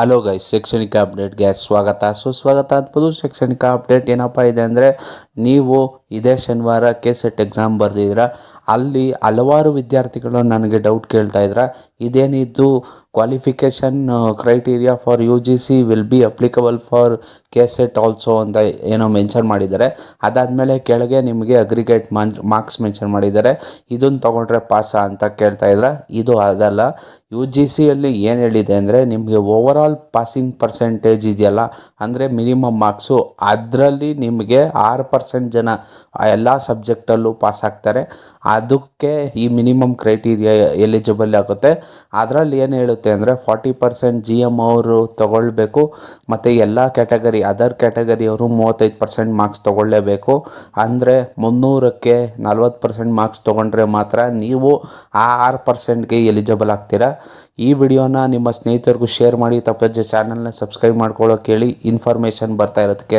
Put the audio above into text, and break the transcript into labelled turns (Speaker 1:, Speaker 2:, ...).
Speaker 1: Hello guys ಶೈಕ್ಷಣಿಕ ಅಪ್ಡೇಟ್ಗೆ ಸ್ವಾಗತ. ಸುಸ್ವಾಗತ ಅನ್ಬೋದು ಶೈಕ್ಷಣಿಕ ಅಪ್ಡೇಟ್ ಏನಪ್ಪ ಇದೆ ಅಂದರೆ ನೀವು ಇದೇ ಶನಿವಾರ ಕೆ ಸೆಟ್ ಎಕ್ಸಾಮ್ ಬರೆದಿದ್ದೀರ? ಅಲ್ಲಿ ಹಲವಾರು ವಿದ್ಯಾರ್ಥಿಗಳು ನನಗೆ ಡೌಟ್ ಕೇಳ್ತಾ ಇದ್ರ? ಇದೇನಿದ್ದು qualification criteria for U G C will be applicable for K SET also ಅಂತ ಏನೋ ಮೆನ್ಷನ್ ಮಾಡಿದ್ದಾರೆ. ಅದಾದಮೇಲೆ ಕೆಳಗೆ ನಿಮಗೆ ಅಗ್ರಿಗೇಟ್ ಮಾರ್ಕ್ಸ್ ಮೆನ್ಷನ್ ಮಾಡಿದ್ದಾರೆ. ಇದನ್ನು ತೊಗೊಂಡ್ರೆ ಪಾಸ ಅಂತ ಕೇಳ್ತಾ ಇದ್ರ? ಇದು ಅದಲ್ಲ. ಯು ಜಿ ಸಿಯಲ್ಲಿ ಏನು ಹೇಳಿದೆ ಅಂದರೆ ನಿಮಗೆ ಓವರ್ ಆಲ್ ಪಾಸಿಂಗ್ ಪರ್ಸೆಂಟೇಜ್ ಇದೆಯಲ್ಲ? ಅಂದರೆ ಮಿನಿಮಮ್ ಮಾರ್ಕ್ಸು ಅದರಲ್ಲಿ ನಿಮಗೆ ಆರು ಪರ್ಸೆಂಟ್ ಜನ ಆ ಎಲ್ಲ ಸಬ್ಜೆಕ್ಟಲ್ಲೂ ಪಾಸ್ ಆಗ್ತಾರೆ. ಅದಕ್ಕೆ ಈ ಮಿನಿಮಮ್ ಕ್ರೈಟೀರಿಯಾ ಎಲಿಜಿಬಲ್ ಆಗುತ್ತೆ. ಅದರಲ್ಲಿ ಏನು ಹೇಳುತ್ತೆ ಅಂದರೆ ಫಾರ್ಟಿ ಪರ್ಸೆಂಟ್ ಜಿ ಎಂ ಅವರು ತಗೊಳ್ಬೇಕು, ಮತ್ತು ಎಲ್ಲ ಕ್ಯಾಟಗರಿ ಅದರ್ ಕ್ಯಾಟಗರಿಯವರು ಮೂವತ್ತೈದು ಪರ್ಸೆಂಟ್ ಮಾರ್ಕ್ಸ್ ತೊಗೊಳ್ಳೇಬೇಕು. ಅಂದರೆ ಮುನ್ನೂರಕ್ಕೆ ನಲ್ವತ್ತು ಪರ್ಸೆಂಟ್ ಮಾರ್ಕ್ಸ್ ತೊಗೊಂಡ್ರೆ ಮಾತ್ರ ನೀವು ಆ ಆರು ಪರ್ಸೆಂಟ್ಗೆ ಎಲಿಜಿಬಲ್ ಆಗ್ತೀರಾ. ಈ ವಿಡಿಯೋನ ನಿಮ್ಮ ಸ್ನೇಹಿತರಿಗೂ ಶೇರ್ ಮಾಡಿ ತಪ್ಪಜ್ಜೆ ಚಾನಲ್ನ ಸಬ್ಸ್ಕ್ರೈಬ್ ಮಾಡ್ಕೊಳ್ಳೋಕೆ ಹೇಳಿ ಇನ್ಫಾರ್ಮೇಷನ್ ಬರ್ತಾ ಇರೋದಕ್ಕೆ